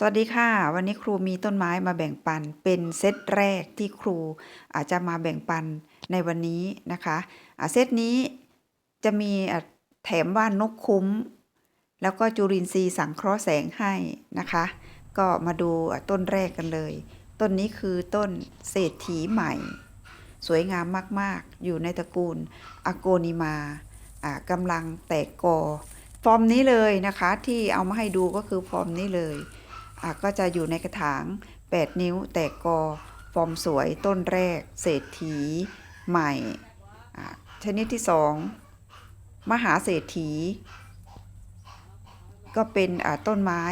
สวัสดีค่ะ วันนี้ครูมีต้นไม้มาแบ่งปัน เป็นเซตแรกที่ครูอาจจะมาแบ่งปันในวันนี้นะคะเซตนี้จะมีแถมว่านกคุ้ม แล้วก็จุลินทรีย์สังเคราะห์แสงให้นะคะ ก็มาดูต้นแรกกันเลย ต้นนี้คือต้นเศรษฐีใหม่ สวยงามมากๆ อยู่ในตระกูลอโกนิมากำลังแตกกอฟอร์มนี้เลยนะคะที่เอามาให้ดูก็คือฟอร์มนี้เลย ก็จะอยู่ในกระถาง 8 นิ้วแตกกอฟอร์มสวยต้นแรก เศรษฐี ใหม่ ชนิดที่ 2 มหาเศรษฐี ก็เป็นต้นไม้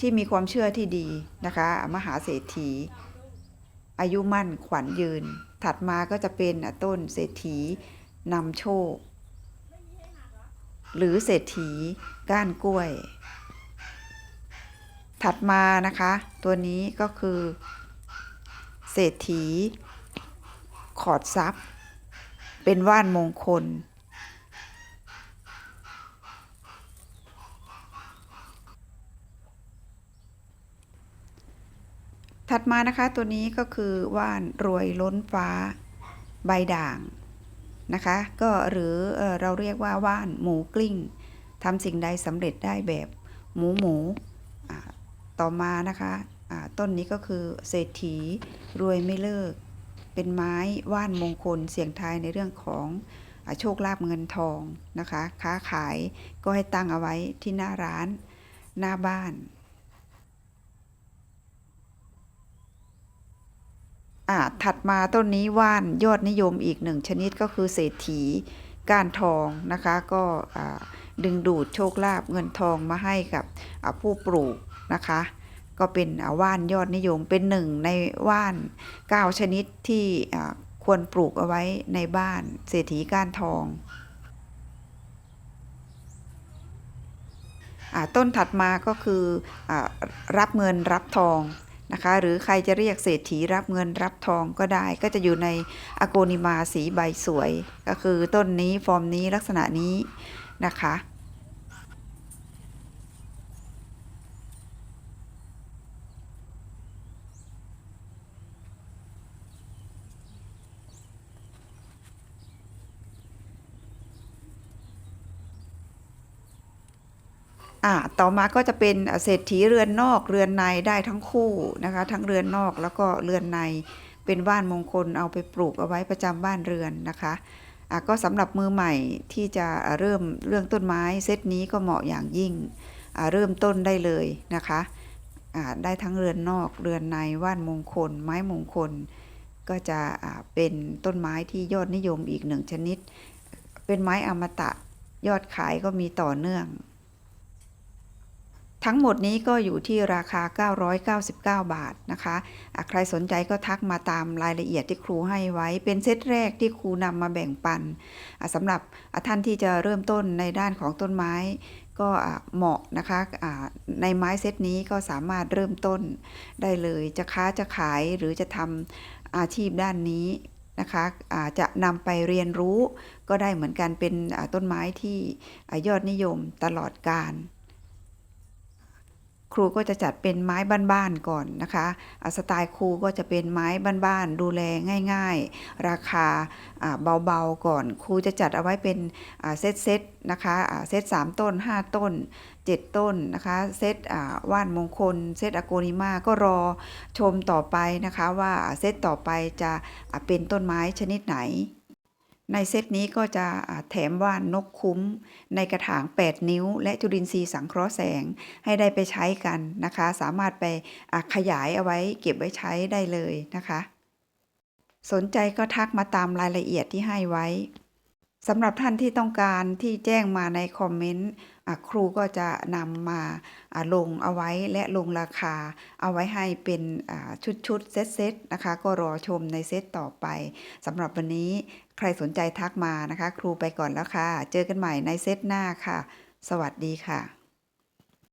ที่มีความเชื่อที่ดีนะคะ มหาเศรษฐี อายุมั่นขวัญยืน ถัดมาก็จะเป็นต้นเศรษฐีนำโชค หรือเศรษฐีก้านกล้วย ถัดมานะคะ ตัวนี้ก็คือ เศรษฐี ขอดทรัพย์ เป็นว่านมงคล ถัดมานะคะตัวนี้ก็คือว่านรวยล้นฟ้าใบด่างนะคะ ก็หรือเอเราเรียกว่าว่านหมูกลิ้งทำสิ่งใดสำเร็จได้แบบหมูหมู ต่อมานะคะต้นนี้ก็คือเศรษฐีรวยไม่เลิก เป็นไม้ว่านมงคลเสี่ยงทายในเรื่องของอโชคลาภเงินทองนะคะ ค้าขายก็ให้ตั้งเอาไว้ที่หน้าร้านหน้าบ้านอ่าถัดมาต้นนี้ว่านยอดนิยมอีกหนึ่งชนิดก็คือเศรษฐีก้านทองนะคะ ก็อ่า ดึงดูดโชคลาภเงินทองมาให้กับผู้ปลูกนะคะ ก็เป็นว่านยอดนิยมเป็นหนึ่งในว่าน 9 ชนิดที่ควรปลูกเอาไว้ในบ้านเศรษฐีก้านทองอต้นถัดมาก็คืออรับเงินรับทองนะคะหรือใครจะเรียกเศรษฐีรับเงินรับทองก็ได้ ก็จะอยู่ในอโกนิมาสีใบสวย ก็คือต้นนี้ฟอร์มนี้ลักษณะนี้นะคะ อ่าต่อมาก็จะเป็นเศรษฐีเรือนนอกเรือนในได้ทั้งคู่นะคะ ทั้งเรือนนอกแล้วก็เรือนในเป็นว่านมงคลเอาไปปลูกเอาไว้ประจำบ้านเรือนนะคะอะก็สำหรับมือใหม่ที่จะเริ่มเรื่องต้นไม้เซตนี้ก็เหมาะอย่างยิ่งอะเริ่มต้นได้เลยนะคะอะได้ทั้งเรือนนอกเรือนในว่านมงคล ไม้มงคล ก็จะอะเป็นต้นไม้ที่ยอดนิยมอีกหนึ่งชนิด เป็นไม้อมตะยอดขายก็มีต่อเนื่อง ทั้งหมดนี้ก็อยู่ที่ราคา 999 บาทนะคะะใครสนใจก็ทักมาตามรายละเอียดที่ครูให้ไว้ เป็นเซตแรกที่ครูนำมาแบ่งปันสำหรับท่านที่จะเริ่มต้นในด้านของต้นไม้ ก็เหมาะนะคะะในไม้เซตนี้ก็สามารถเริ่มต้นได้เลย จะค้าจะขายหรือจะทำอาชีพด้านนี้นะคะะจะนำไปเรียนรู้ก็ได้เหมือนกันเป็นต้นไม้ที่อยอดนิยมตลอดกาล ครูก็จะจัดเป็นไม้บ้านๆก่อนนะคะสไตล์ครูก็จะเป็นไม้บ้านๆดูแลง่าย ๆ ราคาเบาๆก่อน ครูจะจัดเอาไว้เป็นเซตๆนะคะเซต3ต้น 5 ต้น 7 ต้นนะคะเซตว่านมงคล เซตอโกนิมาก็รอชมต่อไปนะคะว่าเซตต่อไปจะเป็นต้นไม้ชนิดไหน ในเซตนี้ก็จะแถมว่านนกคุ้ม ในกระถาง 8 นิ้ว และจุลินทรีย์สังเคราะห์แสงให้ได้ไปใช้กันนะคะ สามารถไปขยายเอาไว้เก็บไว้ใช้ได้เลยนะคะ สนใจก็ทักมาตามรายละเอียดที่ให้ไว้ สำหรับท่านที่ต้องการที่แจ้งมาในคอมเมนต์ครูก็จะนำมาลงเอาไว้และลงราคาเอาไว้ให้เป็นชุดชุดๆเซตๆนะคะ ก็รอชมในเซตต่อไปสำหรับวันนี้ใครสนใจทักมานะคะ ครูไปก่อนแล้วค่ะ เจอกันใหม่ในเซตหน้าค่ะ สวัสดีค่ะ